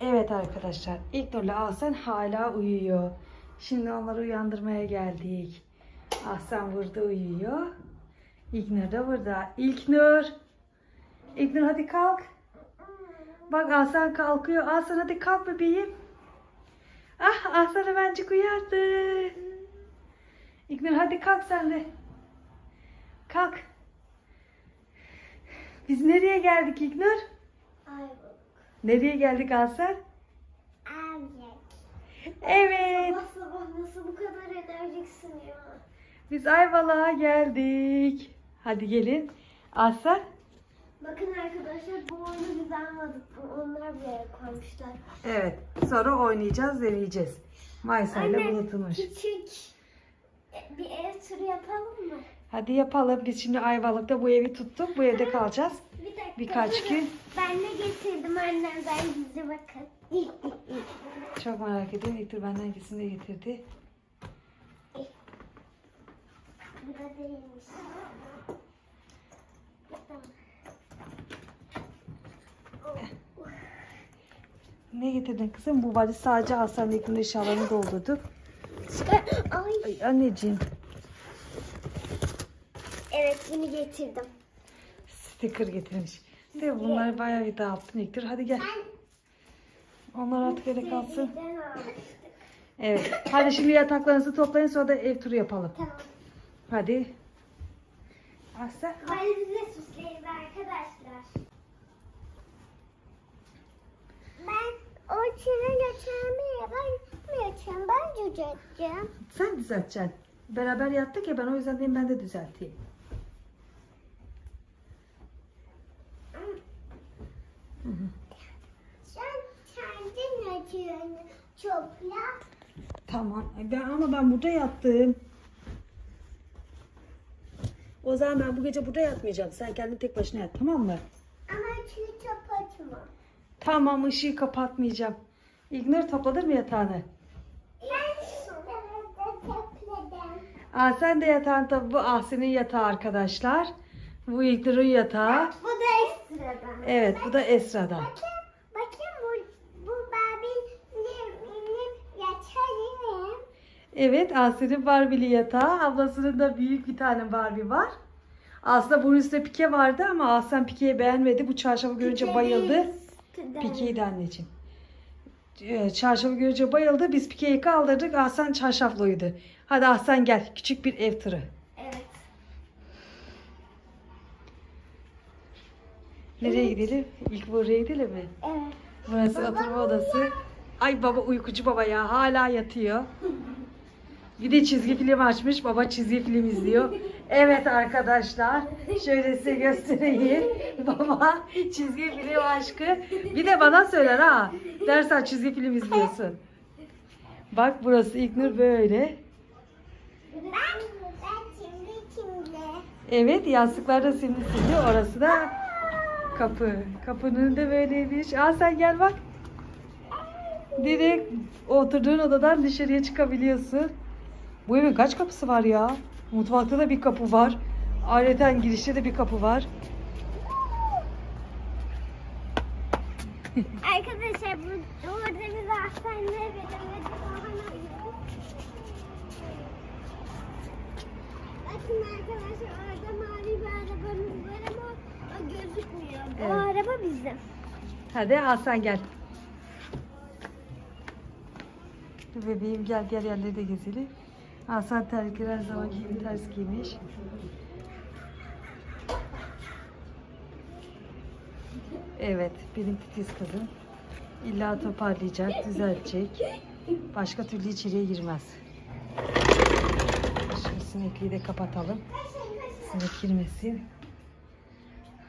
Evet arkadaşlar İlknur'la Ahsen hala uyuyor. Şimdi onları uyandırmaya geldik. Ahsen burada uyuyor. İlknur da burada. İlknur. İlknur hadi kalk. Bak Ahsen kalkıyor. Ahsen hadi kalk bebeğim. Ah Ahsen hemencik uyardı. İlknur hadi kalk sen de. Kalk. Biz nereye geldik İlknur? Ayvalık. Nereye geldik? Erkek. Evet. Nasıl bak nasıl bu kadar enerjiksin ya. Biz Ayvalık'a geldik. Hadi gelin. Ahsen. Bakın arkadaşlar bu oyunu biz almadık. Bu onlar bir yere koymuşlar. Evet. Sonra oynayacağız, deneyeceğiz. Maysa ile Anne, bulutmuş. Küçük bir ev turu yapalım mı? Hadi yapalım. Biz şimdi Ayvalık'ta bu evi tuttuk. Bu evde kalacağız. Birkaç gün. Ben de getirdim annemden gizli bakın. Çok merak ediyorum. İlknur benden de getirdi. Bu da değilmiş. Ne getirdin kızım? Bu valiz sadece İlknur'un eşyalarını doldurduk. Ay. Ay anneciğim. Evet bunu getirdim. Sticker getirmiş. De bunları bayağı bir dağıttın İlknur. Hadi gel. Onlar artık öyle kalsın. Evet. Hadi şimdi yataklarınızı toplayın sonra da ev turu yapalım. Tamam. Hadi. Aslan. Valizle süsleyiz arkadaşlar. Ben o çene geçirmeye ben yapmayacağım. Ben düzelteceğim. Sen düzelteceksin. Beraber yattık ya ben o yüzden dedim ben de düzelteyim. Hı hı. Sen kendin açıyorsun. Çopla. Tamam. Ben, ama ben burada yattım. O zaman ben bu gece burada yatmayacağım. Sen kendin tek başına yat tamam mı? Ama çünkü kapatma. Tamam ışığı kapatmayacağım. İgnur topladın mı yatağını? Ben topladım. Aa, sen de yatağın tabi bu Ahsen'in yatağı arkadaşlar. Bu İgnur'un yatağı. Bu da ekstradan. Evet bu da Esra'dan. Bakın, bakın bu, bu Barbie'nin yatarım. Evet Ahsen'in Barbie'li yatağı. Ablasının da büyük bir tane Barbie var. Aslında bunun üstünde pike vardı ama Ahsen pikeyi beğenmedi. Bu çarşafı görünce bayıldı. Pikeyi de anneciğim. Ee, Çarşafı görünce bayıldı. Biz pikeyi kaldırdık. Ahsen çarşafla uyudu. Hadi Ahsen gel. Küçük bir ev turu. Evet. Nereye gidelim? İlk buraya gidelim mi? Evet. Burası oturma odası. Ay baba uykucu baba ya. Hala yatıyor. Bir de çizgi film açmış. Baba çizgi film izliyor. Evet arkadaşlar. Şöyle size göstereyim. Baba çizgi film aşkı. Bir de bana söyler ha. Dersen çizgi film izliyorsun. Bak burası İlknur böyle. Ben, ben şimdi kimle? Evet yastıklar da simli simli. Orası da kapı. Kapının önünde böyleymiş. Aa sen gel bak. Direkt oturduğun odadan dışarıya çıkabiliyorsun. Bu evin kaç kapısı var ya? Mutfakta da bir kapı var. Aileten girişte de bir kapı var. Arkadaşlar bu orada bir hastaneye veremedik. Bakın arkadaşlar orada mavi bir arabamız o gözükmüyor. O Evet. araba bizim. Hadi Hasan gel. Bebeğim gel gel yerleri de gezelim. Hasan terlikleri her zaman gibi ters giymiş. Evet benim titiz kızım. İlla toparlayacak, düzeltecek. Başka türlü içeriye girmez. Şu sinekliği de kapatalım. Sinek girmesin.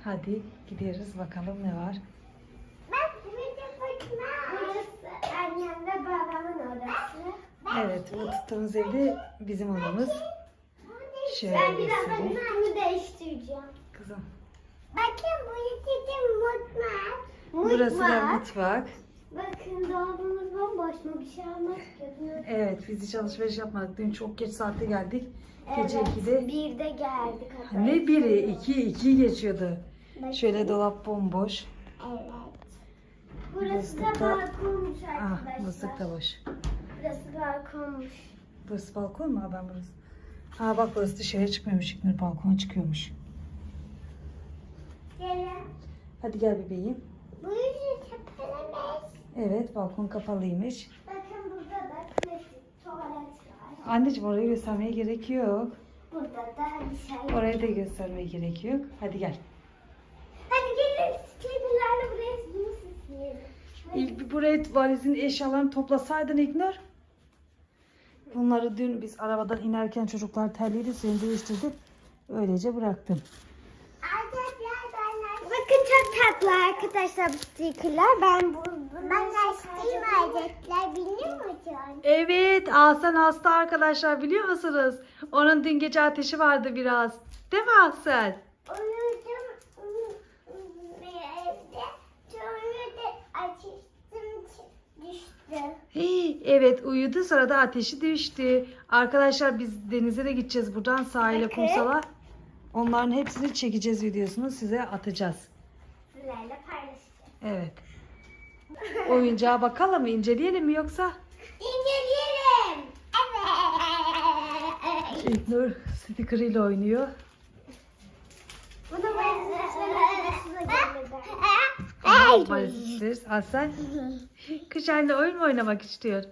Hadi gidiyoruz bakalım ne var. Bak Burası annem ve babamın odası. Evet bu tuttuğumuz evde bizim odamız. Şöyle Ben birazdan üzerini değiştireceğim. Kızım. Bakın burası da mutfak. Burası da Mutfak. Bakın dolabımız bomboş mu bir şey olmaz gözünü. Evet biz hiç alışveriş yapmadık. Dün çok geç saatte geldik. Gece Evet, 2'de. Bir de geldik. hatta. Ne biri? iki, iki geçiyordu. Bakın. Şöyle dolap bomboş. Evet. Burası da Muslukta- balkonmuş Ah arkadaşlar. musluk da boş. Burası balkonmuş. Burası balkon mu? Ben burası. Ha bak burası dışarıya çıkmıyormuş. İknur balkona çıkıyormuş. Gelin. Hadi gel bebeğim. Bu yüzü tepelemiş. Evet balkon kapalıymış. Bakın burada da klasik tuvalet var. Anneciğim orayı göstermeye gerek yok. Burada da bir şey. Orayı da göstermeye gerek yok. Hadi gel. Hadi gelin kedilerle buraya bunu süsleyelim. İlk bir buraya valizin eşyalarını toplasaydın İknur. Bunları dün biz arabadan inerken çocuklar terliydi. Seni değiştirdim. Öylece bıraktım. Bakın çok tatlı arkadaşlar bu stickerlar. Ben bu bundan isteyeyim aletler biliyor musun? Evet Ahsen hasta arkadaşlar biliyor musunuz? Onun dün gece ateşi vardı biraz. Değil mi Ahsen? Uyudum ıı, evde. Sonra da açıştım düştü. Hey, evet uyudu sonra da ateşi düştü. Arkadaşlar biz denize de gideceğiz buradan sahile Bakın. kumsala. Onların hepsini çekeceğiz videosunu size atacağız. Sizlerle paylaşacağım. Evet. Oyuncağa bakalım mı inceleyelim mi yoksa? İnceleyelim. Evet. İlknur sticker ile oynuyor. Bunu ben Tamam, valizsiz. Aslan kışayla oyun mu oynamak istiyor?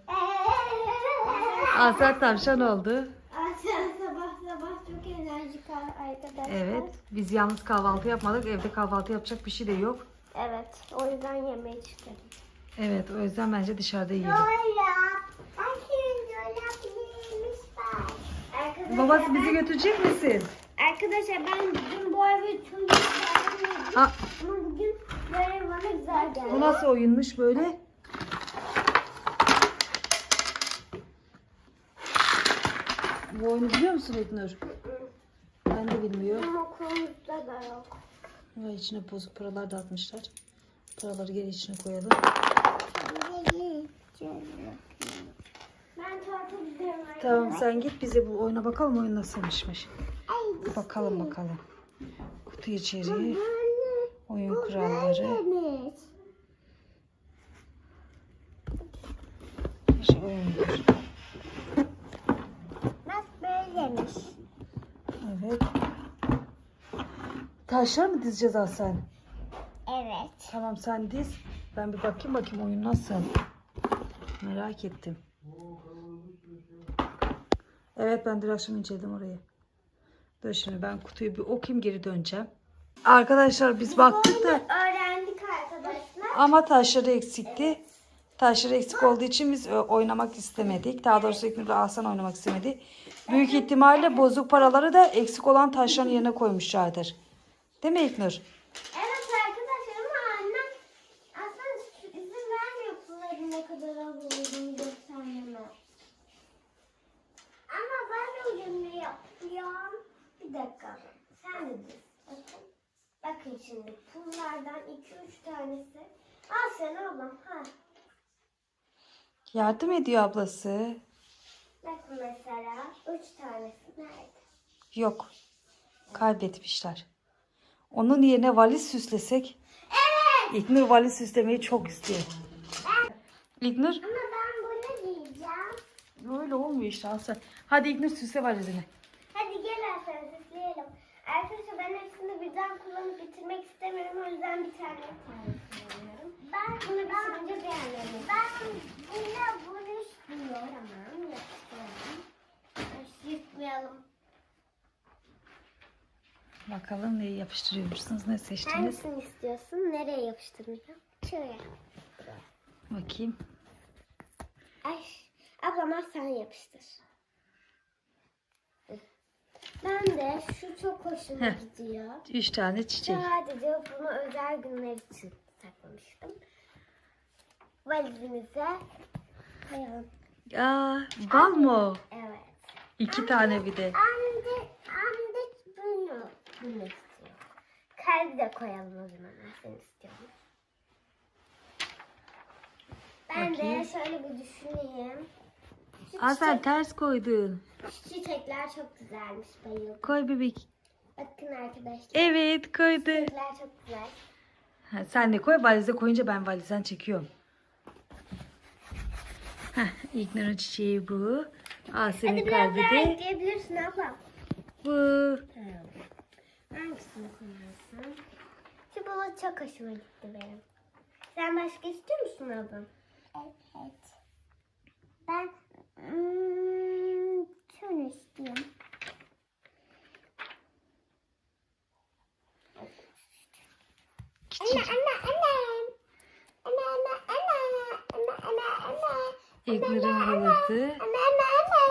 Aslan tavşan oldu. Aslan sabah sabah çok enerjik arkadaşlar. Evet. Biz yalnız kahvaltı yapmadık. Evde kahvaltı yapacak bir şey de yok. Evet. O yüzden yemeğe çıktım. Evet o yüzden bence dışarıda yiyelim. Arkadaşlar, Babası bizi götürecek misin? Arkadaşlar ben bugün bu evi tüm güzel Ha, Ama bugün böyle bana güzel geldi. bu nasıl oyunmuş böyle? Bu oyunu biliyor musun İlknur? Ben de bilmiyorum. Ama okulumuzda da yok. Ve içine bozuk paralar da atmışlar. Paraları geri içine koyalım. Ben tuvalete gidiyorum arkadaşlar. Tamam sen git bize bu oyuna bakalım oyun nasılmışmış. Bakalım bakalım. Kutu içeriği, oyun kuralları. böylemiş. Şu oyunlar. Bak böylemiş. Evet. Taşlar mı dizeceğiz Hasan? Evet. Tamam sen diz. Ben bir bakayım bakayım oyun nasıl. Merak ettim. Evet ben dün akşam inceledim orayı. Dur şimdi ben kutuyu bir okuyayım geri döneceğim. Arkadaşlar biz baktık da Öğrendik arkadaşlar. ama taşları eksikti. Taşları eksik olduğu için biz ö, oynamak istemedik. Daha doğrusu İknur Hasan oynamak istemedi. Büyük ihtimalle bozuk paraları da eksik olan taşların yerine koymuşlardır. Değil mi İknur? Evet arkadaşlar ama annem aslında izin vermiyor pulların ne kadar olduğunu göstermeme. Ama ben uyumlu yapıyorum. Bir dakika. Sen de. Bakın. Şimdi pullardan 2-3 tanesi. Al sen oğlum. Yardım ediyor ablası. Bakın mesela 3 tanesi nerede? Yok. Kaybetmişler. Onun yerine valiz süslesek. Evet. İlknur valiz süslemeyi çok istiyor. İlknur. Ama ben bunu diyeceğim. Öyle olmuyor işte Hasan. Hadi İlknur süsle valizini. Hadi gel Hasan süsleyelim. Arkadaşlar ben hepsini birden kullanıp bitirmek istemiyorum. O yüzden bir tane kullanıyorum. Ben bunu diğerlerini. Ben yine bunu istiyorum. Tamam yapıştıralım. Yırtmayalım. Bakalım neyi yapıştırıyormuşsunuz, ne seçtiniz? Hangisini istiyorsun? Nereye yapıştırmayacağım? Şuraya. Bakayım. Ay, ablama sen yapıştır. Ben de şu çok hoşuma Heh. gidiyor. Üç tane çiçek. Sadece bunu özel günler için saklamıştım. Valizimize koyalım. Aa, bal mı o? Evet. İki tane bir de. Anne, anne bunu, bunu istiyor. Kalbi de koyalım o zaman. Ben seni istiyorum. Ben Bakayım. de şöyle bir düşüneyim. Şu, Aa sen çiçek, ters koydun. şu çiçekler çok güzelmiş. Bayıldım. Koy bebek. Bakın arkadaşlar. Evet koydu. Çiçekler çok güzel. Ha, sen de koy valize koyunca ben valizden çekiyorum. Heh, İlknur'un çiçeği bu. Hadi biraz kalbi daha de ekleyebilirsin abla. bu. Hangisini koyarsın? Şu baba çok hoşuma gitti benim. Sen başka istiyor musun ablam? Evet. Ben hmm, şunu istiyorum. Anne anne anne. Anne anne anne. Anne anne anne. İlknur'un halatı. Anne anne anne.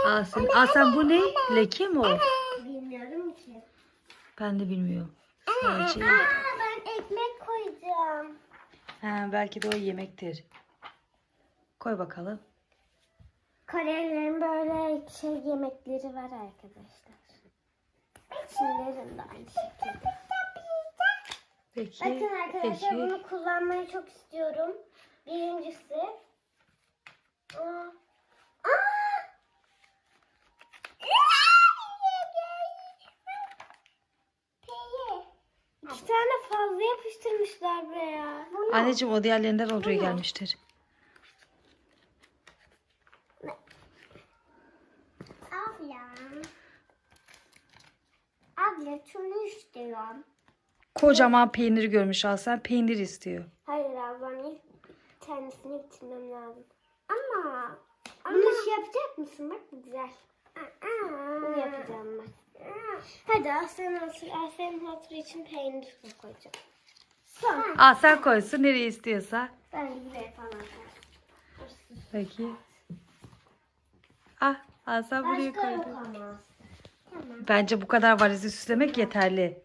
Asya'nın. Aslan bu ne? Leke mi o? Bilmiyorum ki. Ben de bilmiyorum. Sadece... Aa, ben ekmek koyacağım. Ha, belki de o yemektir. Koy bakalım. Korelilerin böyle şey yemekleri var arkadaşlar. Çinlerin de aynı şekilde. Peki. Bakın arkadaşlar Peki. bunu kullanmayı çok istiyorum. Birincisi. Aa. Aa! İki tane fazla yapıştırmışlar buraya. Anneciğim o diğerlerinden oraya gelmiştir. Abla. Abla şunu istiyorum. Kocaman peynir görmüş Aslan. Peynir istiyor. Hayır ablam ilk tanesini bitirmem lazım. Ama bunu şey yapacak mısın? Bak bu güzel. Bunu yapacağım ben. Hadi Aslan hatır, Aslan'ın hatırı için peynir koyacağım. Son. Sen koysun nereye istiyorsa. Ben buraya falan. Peki. Ah Aslan buraya koydu. ama. Tamam. Bence bu kadar valizi süslemek yeterli.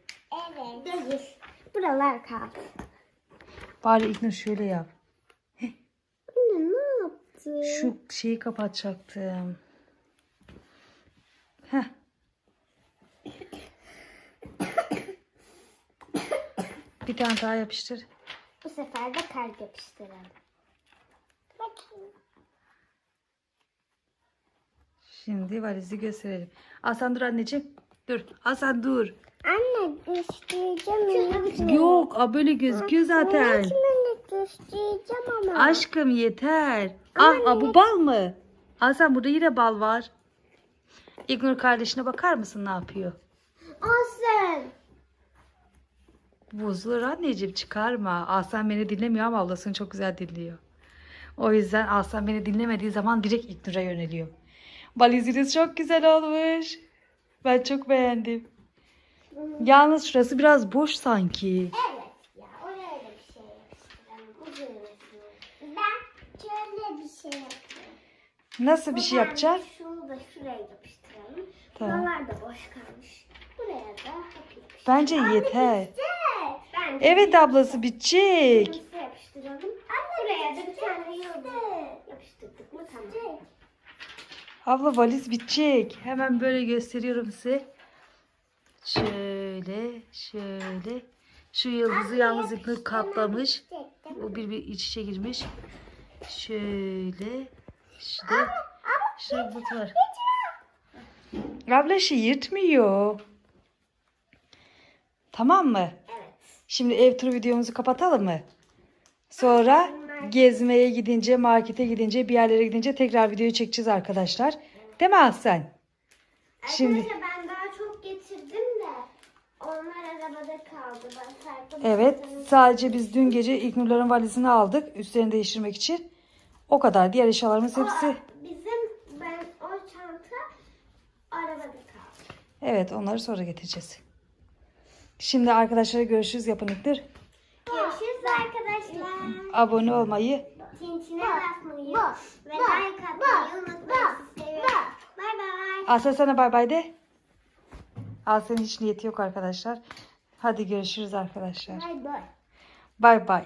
Değil. Buralar kaldı. Bari İlknur şöyle yap. Anne ne yaptı? Şu şeyi kapatacaktım. Heh. Bir tane daha yapıştır. Bu sefer de kalp yapıştıralım. Bakayım. Şimdi valizi gösterelim. Hasan dur anneciğim. Dur. Hasan dur. Anne göstereceğim. Yok a böyle gözüküyor zaten. Göstereceğim ama. Aşkım yeter. Ah a, bu bal mı? Hasan burada yine bal var. İlknur kardeşine bakar mısın ne yapıyor? Aslen. Buzlar anneciğim çıkarma. Aslan beni dinlemiyor ama ablasını çok güzel dinliyor. O yüzden Aslan beni dinlemediği zaman direkt İlknur'a yöneliyor. Valiziniz çok güzel olmuş. Ben çok beğendim. Yalnız şurası biraz boş sanki. Evet ya oraya da bir şey yapıştıralım. Resim. Ben şöyle bir şey yapıyorum. Nasıl bir şey yapacaksın? Şunu da şuraya yapıştıralım. Tamam. Buralar da boş kalmış. Buraya da yapıştıralım. Bence yeter. Evet. Bence Evet ablası bitecek. Nasıl yapıştıralım? Buraya da bir tane yıldız yapıştırdık mı tamam. Abla valiz bitecek. Hemen böyle gösteriyorum size. Şöyle, şöyle. Şu yıldızı yalnız İlknur katlamış. O bir bir iç içe girmiş. Şöyle. İşte. Şurada but var. Abla şey yırtmıyor. Tamam mı? Evet. Şimdi ev turu videomuzu kapatalım mı? Sonra gezmeye gidince, markete gidince, bir yerlere gidince tekrar videoyu çekeceğiz arkadaşlar. Değil mi Aslen? Şimdi Arkadaşlar ben daha çok getirdim de onlar arabada kaldı. Ben evet sadece biz dün gece İlknurların valizini aldık üstlerini değiştirmek için. O kadar. Diğer eşyalarımız hepsi. O, bizim ben o çanta arabada kaldı. Evet onları sonra getireceğiz. Şimdi arkadaşlara görüşürüz yapın İlknur. Görüşürüz arkadaşlar. Abone olmayı, Tintine basmayı ve like atmayı unutmayın. Bay bay. Aslen sana bay bay de. Aslen'in hiç niyeti yok arkadaşlar. Hadi görüşürüz arkadaşlar. Bay bay. Bay bay.